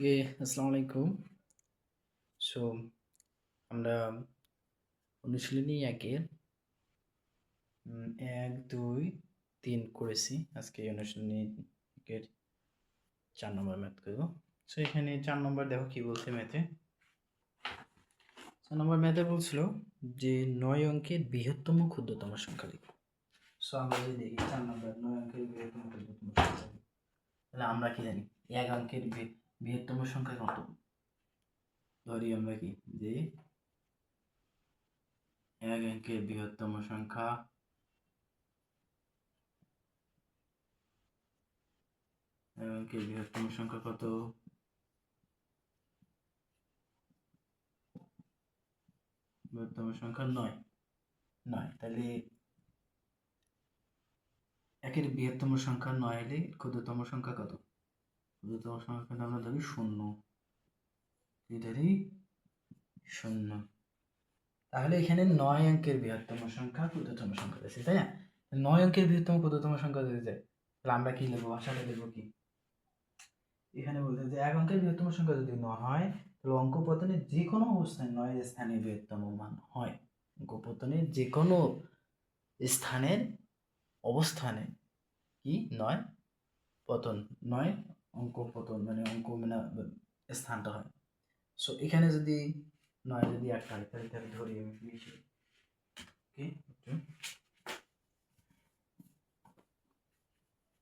ওকে আসসালামু আলাইকুম সো আমরা অনুশীলনী উম, এক দুই তিন করেছি। আজকে অনুশীলনী একের চার নম্বর ম্যাথ করব। সো এখানে চার নম্বর দেখো কি বলছে ম্যাথে চার নম্বর ম্যাথে বলছিল যে নয় অঙ্কের বৃহত্তম ক্ষুদ্রতম সংখ্যা লিখো। সো আমরা যদি দেখি চার নম্বর নয় অঙ্কের বৃহত্তম ক্ষুদ্রতম সংখ্যা। তাহলে আমরা কি জানি? এক অঙ্কের বৃ- বৃহত্তম সংখ্যা কত ধরি আমরা কি? যে এক অঙ্কের বৃহত্তম সংখ্যা এক অঙ্কের বৃহত্তম সংখ্যা কত? বৃহত্তম সংখ্যা নয়। নয়, তাহলে একের বৃহত্তম সংখ্যা নয় হলে ক্ষুদ্রতম সংখ্যা কত? ক্ষুদ্রতম সংখ্যাটা আমরা ধরি শূন্য। কি ধরি? শূন্য। তাহলে এখানে নয় অঙ্কের বৃহত্তম সংখ্যা ক্ষুদ্রতম সংখ্যা দিয়েছে তাই না? নয় অঙ্কের বৃহত্তম ক্ষুদ্রতম সংখ্যা দিতে যায় তাহলে আমরা কি লিখব? ভাষাটা লিখব কি? এখানে বলতে যে এক অঙ্কের বৃহত্তম সংখ্যা যদি ন হয়, তাহলে অঙ্ক পতনের যে কোনো অবস্থানে নয়ের স্থানে বৃহত্তম মান হয়। অঙ্ক পতনের যে কোনো স্থানের অবস্থানে কি? নয় পতন। নয় অঙ্ক পতন মানে অঙ্ক মানে স্থানটা হয়। সো এখানে যদি নয়, যদি একটা হয় তাহলে ধরি আমি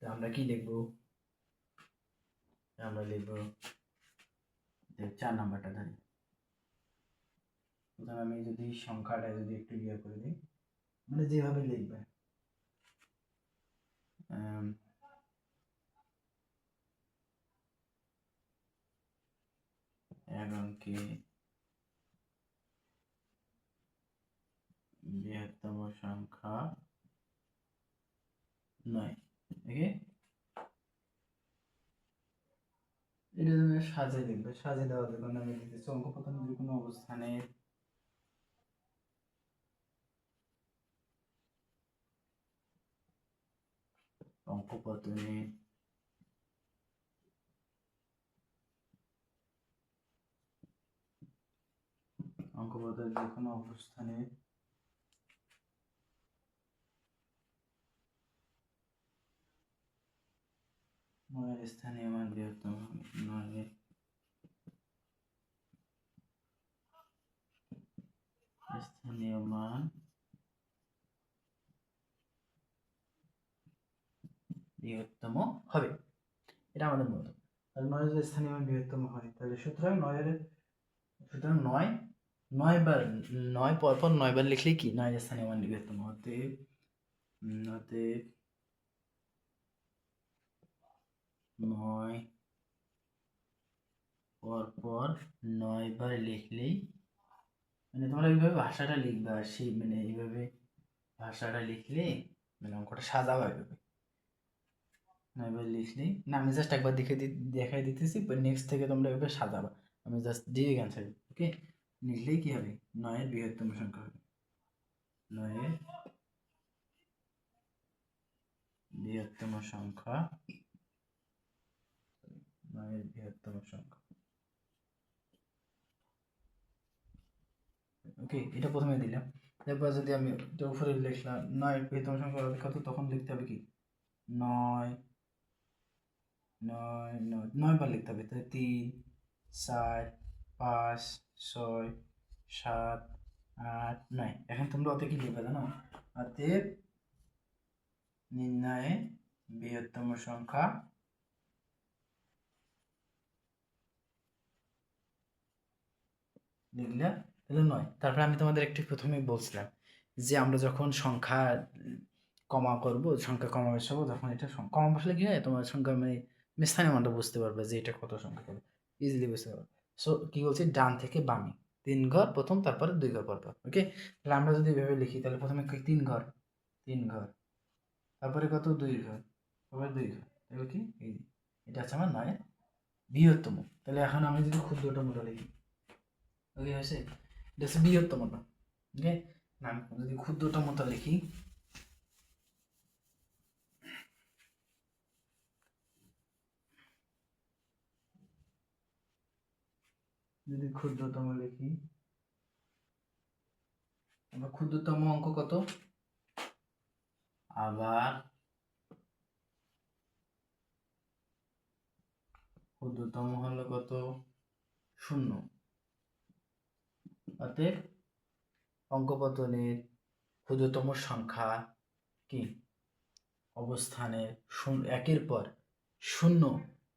তা আমরা কি লিখব? আমরা লিখব চার নাম্বারটা ধরি। আমি যদি সংখ্যাটা যদি একটু ইয়ে করে দিই মানে যেভাবে লিখবে। অঙ্কে বৃহত্তম সংখ্যা নয় ওকে এটা তুমি সাজে লিখবে সাজে দেওয়া দেখুন আমি লিখতেছি অঙ্ক প্রথম যে কোনো অবস্থানে অঙ্ক পতনে অঙ্ক যে কোনো অবস্থানে নয়ের স্থানে আমার বৃহত্তম নয়ের স্থানীয় মান বৃহত্তম হবে। এটা আমাদের তাহলে নয় যদি স্থানীয় মান বৃহত্তম হয়। তাহলে সুতরাং নয়ের সুতরাং নয় নয় বার নয় পর পর নয় বার লিখলেই কি? নয়ের স্থানীয় মান বৃহত্তম অতএব উম, অতএব নয় পর পর নয় বার লিখলেই মানে তোমরা এইভাবে ভাষাটা লিখবে আর সেই মানে এইভাবে ভাষাটা লিখলে মানে অঙ্কটা সাজাও এইভাবে। নয় বার লিখলেই না আমি জাস্ট একবার দেখে দেখাই দিতেছি নেক্সট থেকে তোমরা এভাবে সাজাবা। আমি জাস্ট দিয়ে অ্যান্সার ওকে লিখলেই কি হবে? নয়ের বৃহত্তম সংখ্যা হবে। নয়ের বৃহত্তম সংখ্যা, নয়ের বৃহত্তম সংখ্যা। ওকে, এটা প্রথমে দিলাম। তারপর যদি আমি এটা উপরে লিখলাম নয় বৃহত্তম সংখ্যা হবে কত তখন লিখতে হবে কি? নয় নয় নয় নয় বার লিখতে হবে। তাহলে তিন, চার, পাঁচ ছয়, সাত, আট, নয়। এখন তোমরা অত কি লিখবে জানো? অতএব নির্ণয়ে বৃহত্তম সংখ্যা লিখলে নয়। তারপরে আমি তোমাদের একটু প্রথমে বলছিলাম যে আমরা যখন সংখ্যা কমা করব, সংখ্যা কমা বসাবো তখন এটা কমা বসলে কি হয়? তোমার সংখ্যা মানে স্থানীয় মানটা বুঝতে পারবে যে এটা কত সংখ্যা ইজিলি বুঝতে পারবে। সো কি বলছি? ডান থেকে বামে। তিন ঘর, প্রথম, তারপরে দুই ঘর পর পর ওকে তাহলে আমরা যদি এভাবে লিখি, তাহলে প্রথমে তিন ঘর। তিন ঘর। তারপরে কত? দুই ঘর। তারপরে দুই ঘর। তাহলে কি? এই এটা হচ্ছে আমার নয়, বৃহত্তম। তাহলে এখন আমি যদি ক্ষুদ্রতম লিখি ওকে হয়েছে? এটা হচ্ছে বৃহত্তমটা। ওকে না যদি ক্ষুদ্রতমটা লিখি যদি ক্ষুদ্রতম লিখি, আবার ক্ষুদ্রতম অঙ্ক কত? আবার ক্ষুদ্রতম হলো কত? শূন্য। অতএব অঙ্কপতনের ক্ষুদ্রতম সংখ্যা কি? অবস্থানের শূন্য, একের পর শূন্য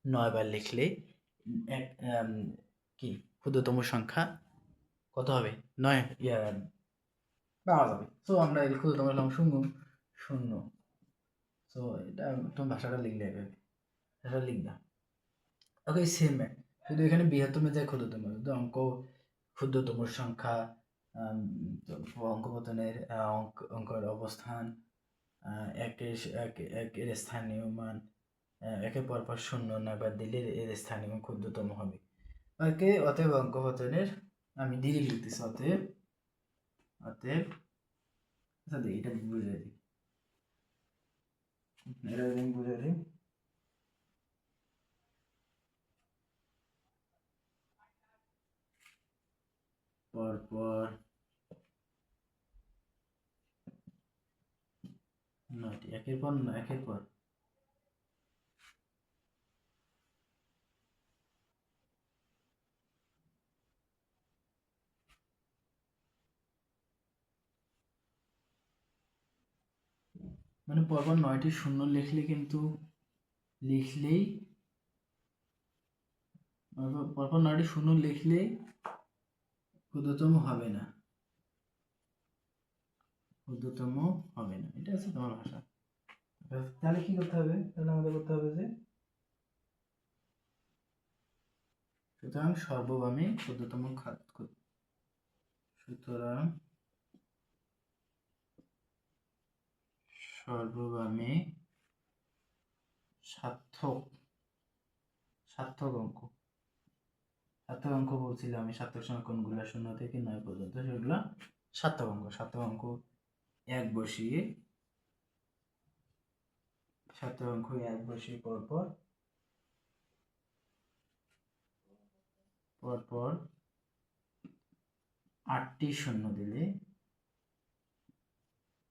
নয়বার লিখলে এক কি? ক্ষুদ্রতম সংখ্যা কত হবে? নয়? ইয়া, পাওয়া যাবে। তো আমরা এই ক্ষুদ্রতম লিখলাম শূন্য। শূন্য। তো এটা তোমার ভাষাটা লিখলে হবে ভাষাটা লিখবা ওকে সেম শুধু এখানে বৃহত্তম যায় ক্ষুদ্রতম। যদি অঙ্ক, ক্ষুদ্রতম সংখ্যা অঙ্কপতনের অঙ্ক অঙ্কের অবস্থান একের এক- একের স্থানীয় মান একের পর পর শূন্য নাবার দিলে এর স্থানীয় ক্ষুদ্রতম হবে। ওকে, অতএব অঙ্কপতনের আমি দিলে লিখতেছি, অতএব অতএব আচ্ছা দেখি, এটা বুঝে দিই। এটা বুঝে দিই। পরপর নয়টি একের পর ন- একের পর পরপর নয়টি শূন্য লিখলে কিন্তু লিখলেই পরপর- নয়টি শূন্য লিখলেই ক্ষুদ্রতম হবে না। ক্ষুদ্রতম হবে না। এটা আছে তোমার ভাষা। তাহলে কি করতে হবে? তাহলে আমাদের করতে হবে যে সুতরাং সর্ববামে ক্ষুদ্রতম খাত সুতরাং সর্ববামে সার্থক সার্থক অঙ্ক। সার্থক অঙ্ক বলছিলাম আমি। সার্থক সময় কোনগুলো? শূন্য থেকে নয় পর্যন্ত সেগুলো সার্থক অঙ্ক। সার্থক অঙ্ক এক বসিয়ে, সার্থক অঙ্ক এক বসিয়ে পরপর পরপর আটটি শূন্য দিলে,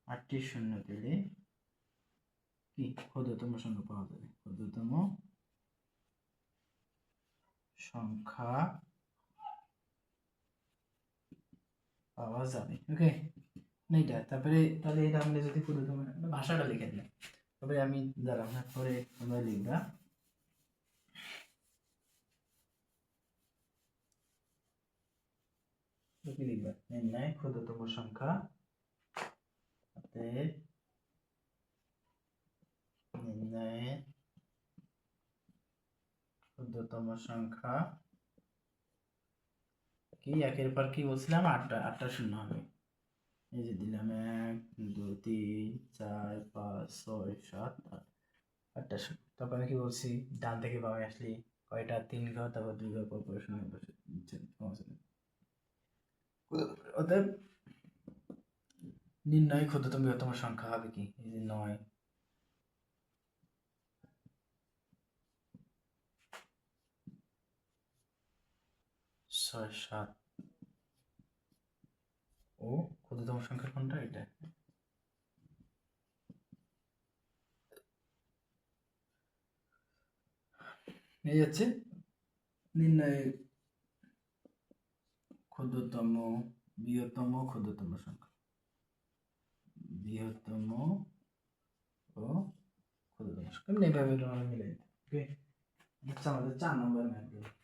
আটটি শূন্য দিলে কি? ক্ষুদ্রতম সংখ্যা পাওয়া যাবে। ক্ষুদ্রতম সংখ্যা পাওয়া যাবে ওকে এইটা, তারপরে তাহলে এটা আমরা যদি ক্ষুদ্রতম ভাষাটা লিখে দিলাম তবে আমি দাঁড়াও না পরে তোমরা লিখবা। লিখবা? নির্ণয় ক্ষুদ্রতম সংখ্যা ক্ষুদ্রতম সংখ্যা। কি? একের পর কি বলছিলাম? আটটা আটটা শূন্য হবে। এই যে দিলাম এক, দুই, তিন, চার, পাঁচ, ছয়, সাত, আট, আটটা শূন্য। তারপর কি বলছি? ডান থেকে বামে আসলি কয়টা? তিন ঘর, তারপর দুই ঘর পর শূন্য বসে। অতএব নির্ণয় ক্ষুদ্রতম বৃহত্তম সংখ্যা হবে কি? এই যে নয় ছয়, সাত। ও, ক্ষুদ্রতম সংখ্যা কোনটা এটা? এই হচ্ছে নির্ণয় ক্ষুদ্রতম, বৃহত্তম, ক্ষুদ্রতম সংখ্যা। বৃহত্তম ও ক্ষুদ্রতম সংখ্যা। এমনি এইভাবে মিলে ওকে আমাদের চার নম্বর ম্যাথগুলো